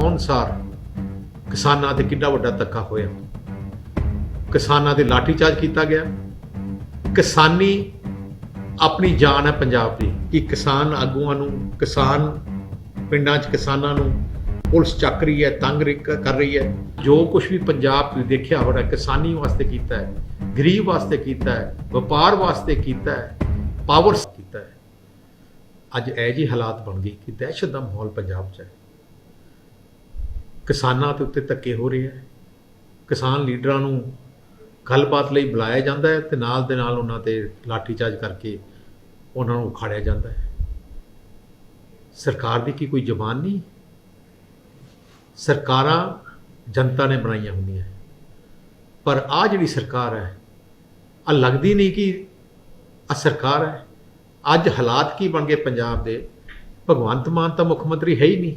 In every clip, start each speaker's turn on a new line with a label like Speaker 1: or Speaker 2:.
Speaker 1: ਅਨੁਸਾਰ ਕਿਸਾਨਾਂ ਤੇ ਕਿੰਨਾ ਵੱਡਾ ਧੱਕਾ ਹੋਇਆ। ਕਿਸਾਨਾਂ ਦੇ ਲਾਠੀਚਾਰਜ ਕੀਤਾ ਗਿਆ। ਕਿਸਾਨੀ ਆਪਣੀ ਜਾਨ ਹੈ ਪੰਜਾਬ ਦੀ। ਕਿ ਕਿਸਾਨ ਆਗੂਆਂ ਨੂੰ, ਕਿਸਾਨ ਪਿੰਡਾਂ 'ਚ ਕਿਸਾਨਾਂ ਨੂੰ ਪੁਲਿਸ ਚੱਕ ਰਹੀ ਹੈ, ਤੰਗ ਰੀ- ਕਰ ਰਹੀ ਹੈ। ਜੋ ਕੁਝ ਵੀ ਪੰਜਾਬ ਤੁਸੀਂ ਦੇਖਿਆ ਹੋਣਾ ਕਿਸਾਨੀ ਵਾਸਤੇ ਕੀਤਾ ਹੈ, ਗਰੀਬ ਵਾਸਤੇ ਕੀਤਾ ਹੈ, ਵਪਾਰ ਵਾਸਤੇ ਕੀਤਾ ਹੈ ਪਾਵਰ ਕੀਤਾ ਹੈ। ਅੱਜ ਇਹ ਜਿਹੇ ਹਾਲਾਤ ਬਣ ਗਏ ਕਿ ਦਹਿਸ਼ਤ ਦਾ ਮਾਹੌਲ ਪੰਜਾਬ 'ਚ ਹੈ। ਕਿਸਾਨਾਂ ਦੇ ਉੱਤੇ ਧੱਕੇ ਹੋ ਰਹੇ ਹੈ ਕਿਸਾਨ ਲੀਡਰਾਂ ਨੂੰ ਗੱਲਬਾਤ ਲਈ ਬੁਲਾਇਆ ਜਾਂਦਾ ਹੈ ਤੇ ਨਾਲ ਦੇ ਨਾਲ ਉਹਨਾਂ ਤੇ ਲਾਠੀਚਾਰਜ ਕਰਕੇ ਉਹਨਾਂ ਨੂੰ ਉਖਾੜਿਆ ਜਾਂਦਾ ਹੈ। ਸਰਕਾਰ ਦੀ ਕੀ ਕੋਈ ਜ਼ਬਾਨ ਨਹੀਂ? ਸਰਕਾਰਾਂ ਜਨਤਾ ਨੇ ਬਣਾਈਆਂ ਹੁੰਦੀਆਂ ਪਰ ਆ ਜਿਹੜੀ ਸਰਕਾਰ ਹੈ ਆ ਲੱਗਦੀ ਨਹੀਂ ਕਿ ਆ ਸਰਕਾਰ ਹੈ। ਅੱਜ ਹਾਲਾਤ ਕੀ ਬਣ ਗਏ ਪੰਜਾਬ ਦੇ? ਭਗਵੰਤ ਮਾਨ ਤਾਂ ਮੁੱਖ ਮੰਤਰੀ ਹੈ ਹੀ ਨਹੀਂ।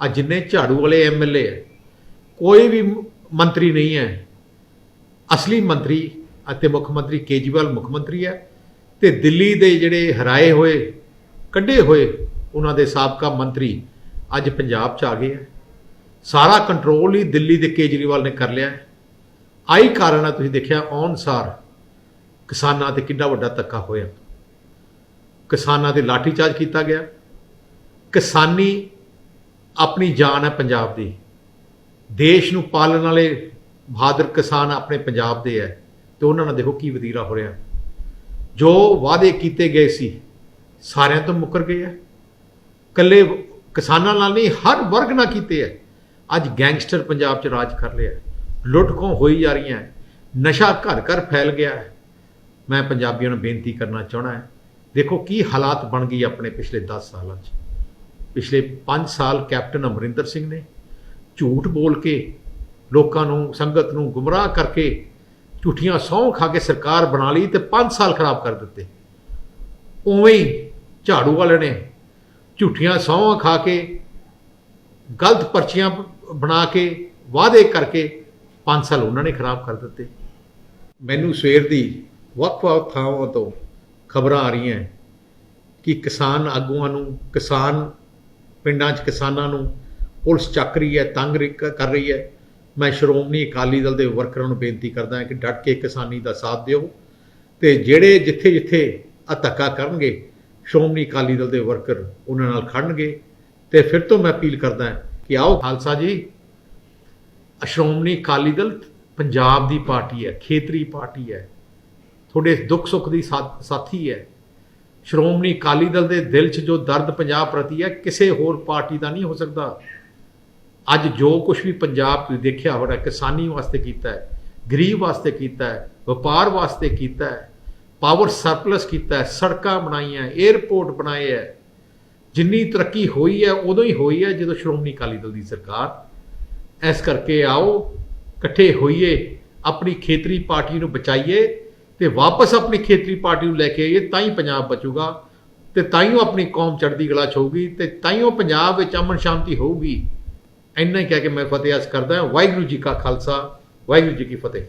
Speaker 1: ਆ ਜਿੰਨੇ ਝਾੜੂ ਵਾਲੇ ਐਮਐਲਏ ਹੈ ਕੋਈ ਵੀ ਮੰਤਰੀ ਨਹੀਂ ਹੈ। ਅਸਲੀ ਮੰਤਰੀ ਅਤੇ ਮੁੱਖ ਮੰਤਰੀ ਕੇਜਰੀਵਾਲ ਮੁੱਖ ਮੰਤਰੀ ਹੈ ਤੇ ਦਿੱਲੀ ਦੇ ਜਿਹੜੇ ਹਰਾਏ ਹੋਏ, ਕੱਢੇ ਹੋਏ ਉਹਨਾਂ ਦੇ ਸਾਬਕਾ ਮੰਤਰੀ ਅੱਜ ਪੰਜਾਬ 'ਚ ਆ ਗਏ ਹੈ ਸਾਰਾ ਕੰਟਰੋਲ ਹੀ ਦਿੱਲੀ ਦੇ ਕੇਜਰੀਵਾਲ ਨੇ ਕਰ ਲਿਆ ਆਈ ਕਾਰਨ ਆ ਤੁਸੀਂ ਦੇਖਿਆ ਅਨੁਸਾਰ ਕਿਸਾਨਾਂ ਤੇ ਕਿੰਨਾ ਵੱਡਾ ਧੱਕਾ ਹੋਇਆ। ਕਿਸਾਨਾਂ ਦੇ ਲਾਠੀਚਾਰਜ ਕੀਤਾ ਗਿਆ। ਕਿਸਾਨੀ ਆਪਣੀ ਜਾਨ ਹੈ ਪੰਜਾਬ ਦੀ। ਦੇਸ਼ ਨੂੰ ਪਾਲਣ ਵਾਲੇ ਬਹਾਦਰ ਕਿਸਾਨ ਆਪਣੇ ਪੰਜਾਬ ਦੇ ਹੈ। ਤੇ ਉਹਨਾਂ ਨਾਲ ਦੇਖੋ ਕੀ ਵਤੀਰਾ ਹੋ ਰਿਹਾ। ਜੋ ਵਾਅਦੇ ਕੀਤੇ ਗਏ ਸੀ, ਸਾਰਿਆਂ ਤੋਂ ਮੁੱਕਰ ਗਏ ਹੈ। ਕੱਲੇ ਕਿਸਾਨਾਂ ਨਾਲ ਨਹੀਂ, ਹਰ ਵਰਗ ਨਾਲ ਕੀਤੇ ਹੈ। ਅੱਜ ਗੈਂਗਸਟਰ ਪੰਜਾਬ 'ਚ ਰਾਜ ਕਰ ਰਿਹਾ ਹੈ। ਲੁੱਟ ਖੋਹ ਹੋਈ ਜਾ ਰਹੀਆਂ ਨਸ਼ਾ ਘਰ ਘਰ ਫੈਲ ਗਿਆ ਹੈ। ਮੈਂ ਪੰਜਾਬੀਆਂ ਨੂੰ ਬੇਨਤੀ ਕਰਨਾ ਚਾਹਣਾ ਹੈ, ਦੇਖੋ ਕੀ ਹਾਲਾਤ ਬਣ ਗਈ ਆਪਣੇ ਪਿਛਲੇ 10 ਸਾਲਾਂ 'ਚ। ਪਿਛਲੇ 5 ਸਾਲ ਕੈਪਟਨ ਅਮਰਿੰਦਰ ਸਿੰਘ ਨੇ ਝੂਠ ਬੋਲ ਕੇ ਲੋਕਾਂ ਨੂੰ, ਸੰਗਤ ਨੂੰ ਗੁੰਮਰਾਹ ਕਰਕੇ ਝੂਠੀਆਂ ਸਹੁੰ ਖਾ ਕੇ ਸਰਕਾਰ ਬਣਾ ਲਈ ਤੇ 5 ਸਾਲ ਖਰਾਬ ਕਰ ਦਿੱਤੇ। ਉਵੇਂ ਹੀ ਝਾੜੂ ਵਾਲੇ ਨੇ ਝੂਠੀਆਂ ਸਹੁੰ ਖਾ ਕੇ, ਗਲਤ ਪਰਚੀਆਂ ਬਣਾ ਕੇ, ਵਾਅਦੇ ਕਰਕੇ 5 ਸਾਲ ਉਹਨਾਂ ਨੇ ਖਰਾਬ ਕਰ ਦਿੱਤੇ। ਮੈਨੂੰ ਸਵੇਰ ਦੀ ਵੱਖ-ਵੱਖ ਥਾਵਾਂ ਤੋਂ ਖਬਰਾਂ ਆ ਰਹੀਆਂ ਕਿ ਕਿਸਾਨ ਆਗੂਆਂ ਨੂੰ ਕਿਸਾਨ ਪਿੰਡਾਂ 'ਚ ਕਿਸਾਨਾਂ ਨੂੰ ਪੁਲਿਸ ਚੱਕ ਰਹੀ ਹੈ, ਤੰਗ ਰੀ- ਕਰ ਰਹੀ ਹੈ। ਮੈਂ ਸ਼੍ਰੋਮਣੀ ਅਕਾਲੀ ਦਲ ਦੇ ਵਰਕਰਾਂ ਨੂੰ ਬੇਨਤੀ ਕਰਦਾ ਹਾਂ ਕਿ ਡਟ ਕੇ ਕਿਸਾਨੀ ਦਾ ਸਾਥ ਦਿਓ ਤੇ ਜਿਹੜੇ ਜਿੱਥੇ ਜਿੱਥੇ ਆ ਧੱਕਾ ਕਰਨਗੇ, ਸ਼੍ਰੋਮਣੀ ਅਕਾਲੀ ਦਲ ਦੇ ਵਰਕਰ ਉਹਨਾਂ ਨਾਲ ਖੜਨਗੇ। ਤੇ ਫਿਰ ਤੋਂ ਮੈਂ ਅਪੀਲ ਕਰਦਾ ਕਿ ਆਓ, ਖਾਲਸਾ ਜੀ ਸ਼੍ਰੋਮਣੀ ਅਕਾਲੀ ਦਲ ਪੰਜਾਬ ਦੀ ਪਾਰਟੀ ਹੈ, ਖੇਤਰੀ ਪਾਰਟੀ ਹੈ। ਤੁਹਾਡੇ ਦੁੱਖ ਸੁੱਖ ਦੀ ਸਾ- ਸਾਥੀ ਹੈ। ਸ਼੍ਰੋਮਣੀ ਅਕਾਲੀ ਦਲ ਦੇ ਦਿਲ 'ਚ ਜੋ ਦਰਦ ਪੰਜਾਬ ਪ੍ਰਤੀ ਹੈ, ਕਿਸੇ ਹੋਰ ਪਾਰਟੀ ਦਾ ਨਹੀਂ ਹੋ ਸਕਦਾ। ਅੱਜ ਜੋ ਕੁਝ ਵੀ ਪੰਜਾਬ ਤੁਸੀਂ ਦੇਖਿਆ ਹੋਣਾ, ਕਿਸਾਨੀ ਵਾਸਤੇ ਕੀਤਾ ਹੈ, ਗਰੀਬ ਵਾਸਤੇ ਕੀਤਾ ਹੈ, ਵਪਾਰ ਵਾਸਤੇ ਕੀਤਾ ਹੈ ਪਾਵਰ ਸਰਪਲਸ ਕੀਤਾ ਹੈ, ਸੜਕਾਂ ਬਣਾਈਆਂ 에ਅਰਪੋਰਟ ਬਣਾਏ ਹੈ, ਜਿੰਨੀ ਤਰੱਕੀ ਹੋਈ ਹੈ, ਉਦੋਂ ਹੀ ਹੋਈ ਹੈ ਜਦੋਂ ਸ਼੍ਰੋਮਣੀ ਅਕਾਲੀ ਦਲ ਦੀ ਸਰਕਾਰ। ਇਸ ਕਰਕੇ ਆਓ, ਇਕੱਠੇ ਹੋਈਏ, ਆਪਣੀ ਖੇਤਰੀ ਪਾਰਟੀ ਨੂੰ ਬਚਾਈਏ ਤੇ ਵਾਪਸ ਆਪਣੀ ਖੇਤਰੀ ਪਾਰਟੀ ਨੂੰ ਲੈ ਕੇ ਆਈਏ, ਤਾਂ ਹੀ ਪੰਜਾਬ ਬਚੂਗਾ ਤੇ ਤਾਂ ਹੀ ਉਹ ਆਪਣੀ ਕੌਮ ਚੜ੍ਹਦੀ ਕਲਾ 'ਚ ਹੋਊਗੀ ਤੇ ਤਾਂ ਹੀ ਉਹ ਪੰਜਾਬ ਵਿੱਚ ਅਮਨ ਸ਼ਾਂਤੀ ਹੋਊਗੀ। ਇੰਨਾ ਹੀ ਕਹਿ ਕੇ ਮੈਂ ਫਤਿਹ ਅਰਜ਼ ਕਰਦਾ ਵਾਹਿਗੁਰੂ ਜੀ ਕਾ ਖਾਲਸਾ, ਵਾਹਿਗੁਰੂ ਜੀ ਕੀ ਫਤਿਹ।